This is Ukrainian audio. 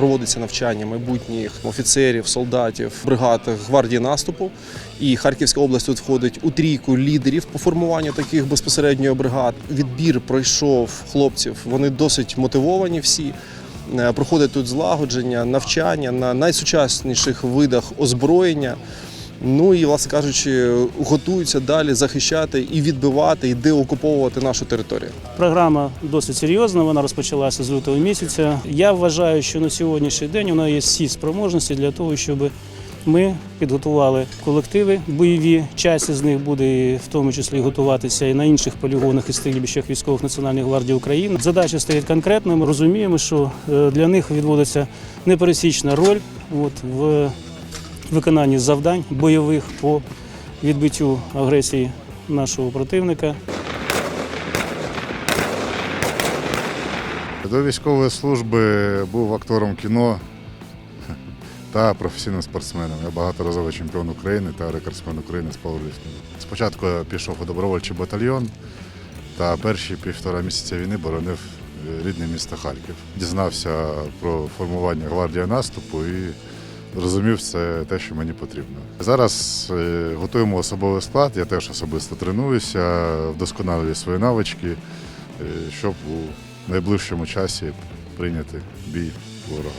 проводиться навчання майбутніх офіцерів, солдатів, бригад гвардії наступу. І Харківська область тут входить у трійку лідерів по формуванню таких безпосередньо бригад. Відбір пройшов хлопців. Вони досить мотивовані всі. Е, Проходить тут злагодження, навчання на найсучасніших видах озброєння. Ну і, власне кажучи, готуються далі захищати і відбивати, і деокуповувати нашу територію. Програма досить серйозна, вона розпочалася з лютого місяця. Я вважаю, що на сьогоднішній день у нас є всі спроможності для того, щоб ми підготували колективи бойові. Часть з них буде в тому числі готуватися і на інших полігонах і стрільбищах військових Національної гвардії України. Задача стоїть конкретною. Ми розуміємо, що е, для них відводиться непересічна роль от, в виконанні завдань бойових по відбиттю агресії нашого противника. До військової служби був актором кіно та професійним спортсменом. Я багаторазовий чемпіон України та рекордсмен України з пауерліфтингу. Спочатку я пішов у добровольчий батальйон та перші півтора місяця війни боронив е, рідне місто Харків. Дізнався про формування гвардії наступу і зрозумів це те, що мені потрібно. Зараз е, готуємо особовий склад, я теж особисто тренуюся, вдосконалюю свої навички, е, щоб у найближчому часі прийняти бій ворога.